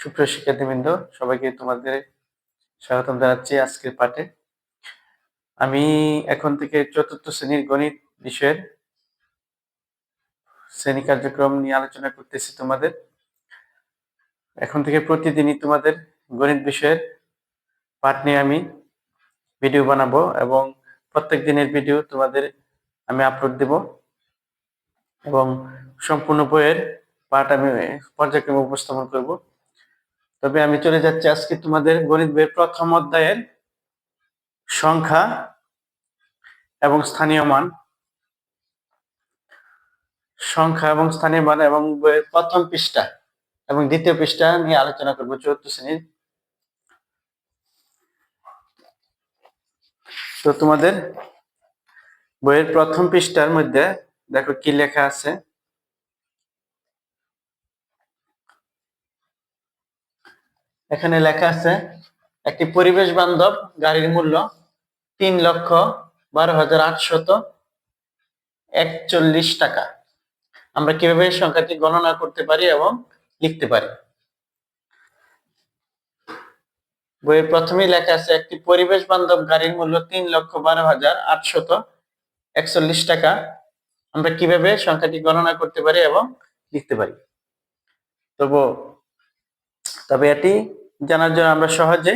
সুপ্রিয় শিক্ষার্থীবৃন্দ, সবাইকে তোমাদের স্বাগতম জানাচ্ছি আজকের পাঠে। আমি এখন থেকে চতুর্থ শ্রেণির গণিত বিষয়ের শ্রেণি কার্যক্রম নিয়ে আলোচনা করতেছি তোমাদের। এখন থেকে প্রতিদিনই তোমাদের গণিত বিষয়ের পাঠ নিয়ে আমি ভিডিও বানাবো এবং প্রত্যেক দিনের ভিডিও তোমাদের আমি আপলোড দেব এবং সম্পূর্ণ বইয়ের পাঠ আমি পর্যায়ক্রমে উপস্থাপন করব। তবে আমি চলে যাচ্ছি আজকে তোমাদের গণিত বইয়ের প্রথম অধ্যায়ের সংখ্যা এবং স্থানীয় মান। সংখ্যা এবং স্থানীয় মান এবং বইয়ের প্রথম পৃষ্ঠা এবং দ্বিতীয় পৃষ্ঠা নিয়ে আলোচনা করব, চতুর্থ শ্রেণির। তো তোমাদের বইয়ের প্রথম পৃষ্ঠার মধ্যে দেখো কি লেখা আছে? এখানে লেখা আছে, একটি পরিবেশ বান্ধব, গাড়ির মূল্য তিন লক্ষ বারো হাজার আটশত একচল্লিশ টাকা। আমরা কীভাবে সংখ্যাটি গণনা করতে পারি এবং লিখতে পারি? বইয়ের প্রথমেই লেখা আছে, একটি পরিবেশ বান্ধব গাড়ির মূল্য তিন লক্ষ বারো হাজার আটশত একচল্লিশ টাকা। আমরা কীভাবে সংখ্যাটি গণনা করতে পারি এবং লিখতে পারি? তবু, তবে এটি জানার জন্য আমরা সহজে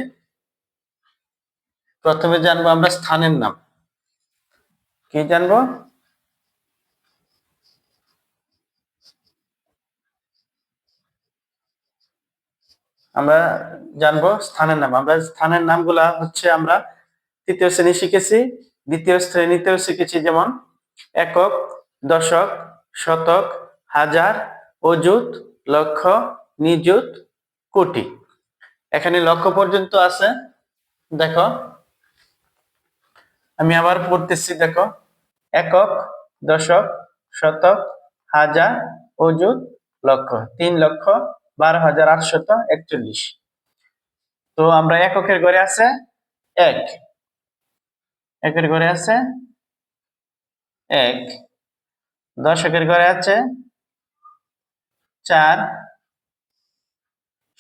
প্রথমে জানব আমরা স্থানের নাম। কি জানব? আমরা জানব স্থানের নাম। আমরা স্থানের নামগুলা হচ্ছে আমরা তৃতীয় শ্রেণি শিখেছি, দ্বিতীয় শ্রেণীতেও শিখেছি যেমন একক, দশক, শতক, হাজার, অযুত, লক্ষ, নিযুত, কোটি। এখানে লক্ষ পর্যন্ত আছে। দেখো। আমি আবার পড়তেছি, দেখো। একক, দশক, শতক, হাজার, অযুত, লক্ষ। তিন লক্ষ, বারো হাজার আটশত একচল্লিশ। তো আমরা এককের ঘরে আছে এক। একের ঘরে আছে এক। দশকের ঘরে আছে চার।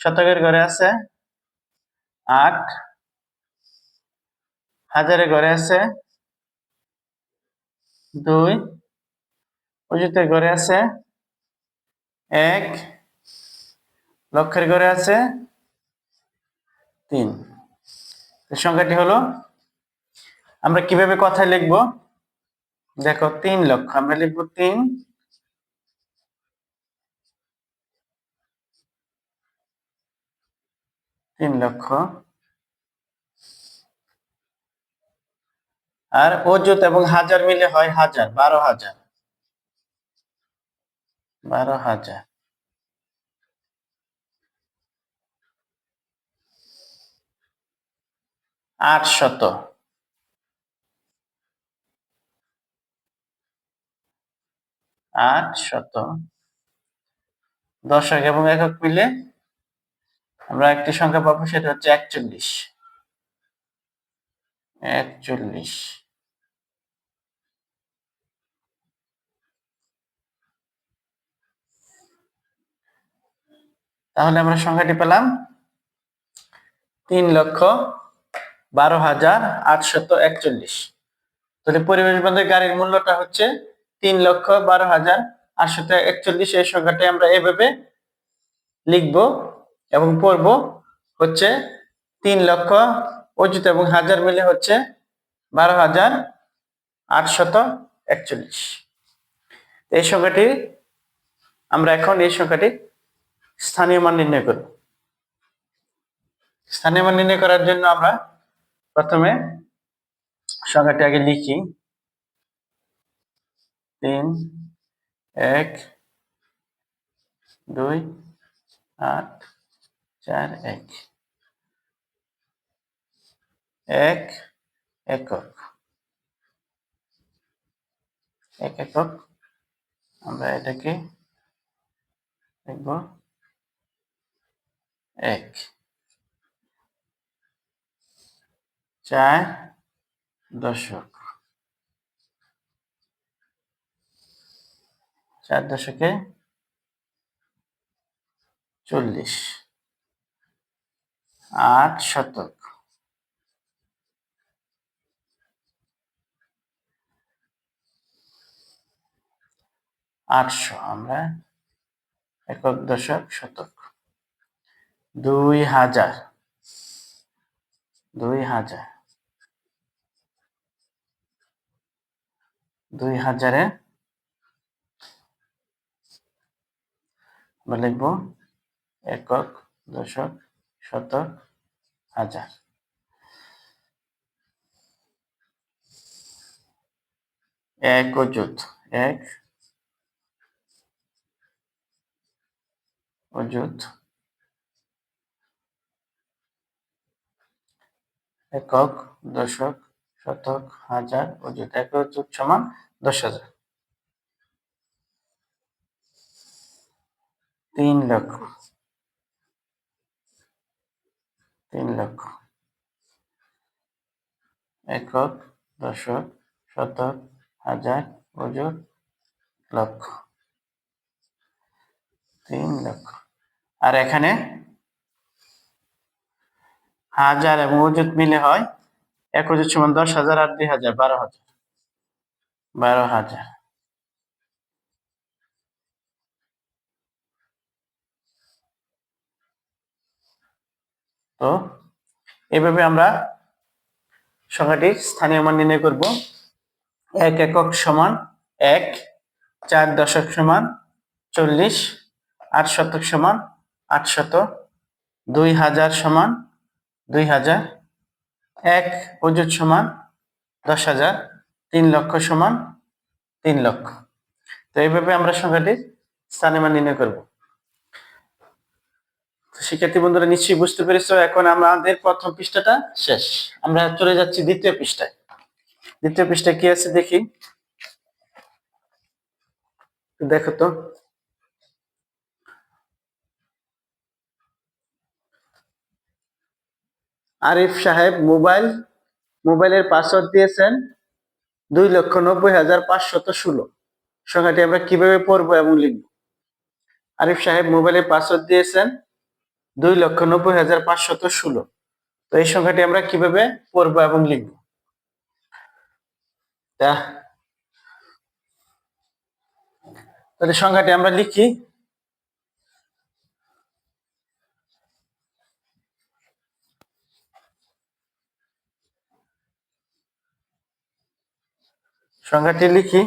শতকের ঘরে আছে আট। হাজারে ঘরে আছে দুই। অজিতের ঘরে আছে এক। লক্ষের ঘরে আছে তিন। সংখ্যাটি হলো, আমরা কীভাবে কথায় লিখব? দেখো, তিন লক্ষ। আমরা লিখব তিন তিন লক্ষ। আর অযুত এবং হাজার মিলে হয় হাজার, বারো হাজার। বারো হাজার। আট শত। আট শত। দশক এবং একক মিলে আমরা একটি সংখ্যা পাবো, সেটা হচ্ছে একচল্লিশ। একচল্লিশ। তাহলে আমরা সংখ্যাটি পেলাম তিন লক্ষ বারো হাজার আটশত একচল্লিশ। তাহলে পরিবেশ বান্ধব গাড়ির মূল্যটা হচ্ছে তিন লক্ষ বারো হাজার আটশত একচল্লিশ। এই সংখ্যাটা আমরা এভাবে লিখব। এবং পড়ব হচ্ছে তিন লক্ষ অজিত এবং হাজার মিলে হচ্ছে বারো হাজার আটশত একচল্লিশ। এই সংখ্যাটি আমরা এখন এই সংখ্যাটি স্থানীয় মান নির্ণয় করব। স্থানীয় মান নির্ণয় করার জন্য আমরা প্রথমে সংখ্যাটি আগে লিখি। তিন, এক, দুই, আট চার, এক। এক, একক। এক, একক। আমরা এটাকে লিখব এক। চার, দশক। চার দশকে চল্লিশ। আট শতক। আটশো, আমরা একক দশক শতক। দুই হাজার দুই হাজার, দুই হাজারে আমরা লিখব একক দশক শতক হাজার। এক অযুত এক অযুত একক, দশক, শতক, হাজার অযুত এক অযুত সমান দশ হাজার। তিন লক্ষ। তিন লক্ষ। একক, দশক, শতক, হাজার অযুত লক্ষ। তিন লক্ষ। আর এখানে হাজার এবং অযুত মিলে হয় এক অযুত সমান দশ হাজার আর দুই হাজার, বারো হাজার। বারো হাজার। তো এভাবে আমরা সংখ্যাটির স্থানীয় মান নির্ণয় করব। এক একক সমান এক, চার দশক সমান চল্লিশ, আট শতক সমান আট শত, দুই হাজার সমান দুই হাজার, এক অযুত সমান দশ হাজার, তিন লক্ষ সমান তিন লক্ষ। তো এইভাবে আমরা সংখ্যাটির স্থানীয় মান নির্ণয় করব। শিক্ষার্থী বন্ধুরা নিশ্চয়ই বুঝতে পেরেছ, এখন আমাদের প্রথম পৃষ্ঠাটা শেষ। আমরা চলে যাচ্ছি দ্বিতীয় পৃষ্ঠায়। দ্বিতীয় পৃষ্ঠায় কি আছে দেখি? দেখো তো। আরিফ সাহেব মোবাইল, মোবাইলের পাসওয়ার্ড দিয়েছেন দুই লক্ষ নব্বই হাজার পাঁচশত ষোলো। সংখ্যাটি আমরা কীভাবে পড়ব এবং লিখব? আরিফ সাহেব মোবাইলের পাসওয়ার্ড দিয়েছেন দুই লক্ষ নব্বই হাজার পাঁচশত ষোলো। তো এই সংখ্যাটি আমরা কীভাবে পড়ব এবং লিখব? তা, তাহলে সংখ্যাটি আমরা লিখি। সংখ্যাটি লিখি।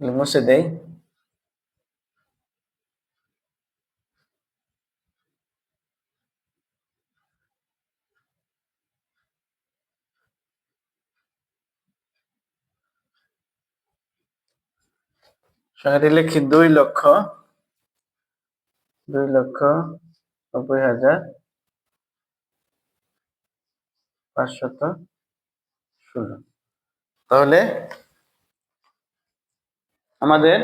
মুছে দেই সংখ্যাটি লিখি দুই লক্ষ দুই লক্ষ নব্বই হাজার পাঁচশত ষোলো। তাহলে আমাদের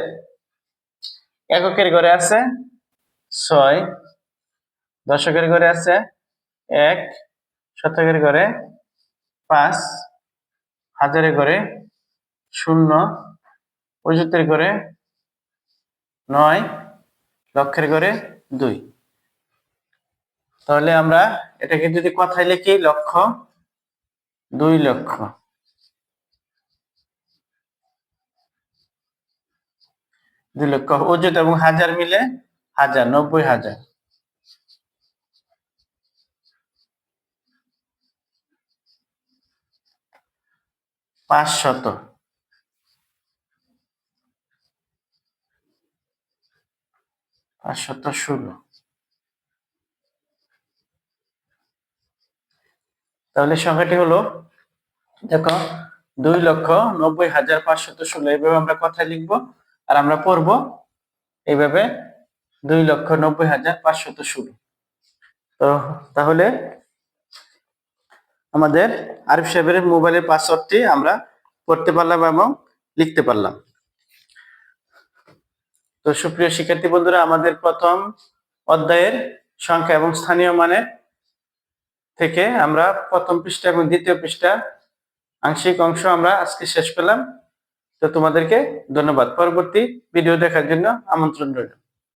এককের ঘরে আছে ছয়, দশকের ঘরে আছে এক, শতকের ঘরে পাঁচ, হাজারের ঘরে শূন্য অযুতের ঘরে নয়, লক্ষের ঘরে দুই। তাহলে আমরা এটাকে যদি কথায় লিখি লক্ষ, দুই লক্ষ। দুই লক্ষ। অযুত এবং হাজার মিলে হাজার, নব্বই হাজার। পাঁচ শত। পাঁচ শত ষোলো। তাহলে সংখ্যাটি হলো, দেখো, দুই লক্ষ নব্বই হাজার পাঁচশত ষোলো। এইভাবে আমরা কথায় লিখব। আর আমরা পড়ব এইভাবে দুই লক্ষ নব্বই হাজার পাঁচশত ষোলো। তো তাহলে আমাদের আরিফ সাহেবের মোবাইলের পাসওয়ার্ডটি আমরা পড়তে পারলাম এবং লিখতে পারলাম। তো সুপ্রিয় শিক্ষার্থী বন্ধুরা, আমাদের প্রথম অধ্যায়ের সংখ্যা এবং স্থানীয় মানের থেকে আমরা প্রথম পৃষ্ঠা এবং দ্বিতীয় পৃষ্ঠা আংশিক অংশ আমরা আজকে শেষ পেলাম। তো তোমাদেরকে ধন্যবাদ। পরবর্তী ভিডিও দেখার জন্য আমন্ত্রণ রইল।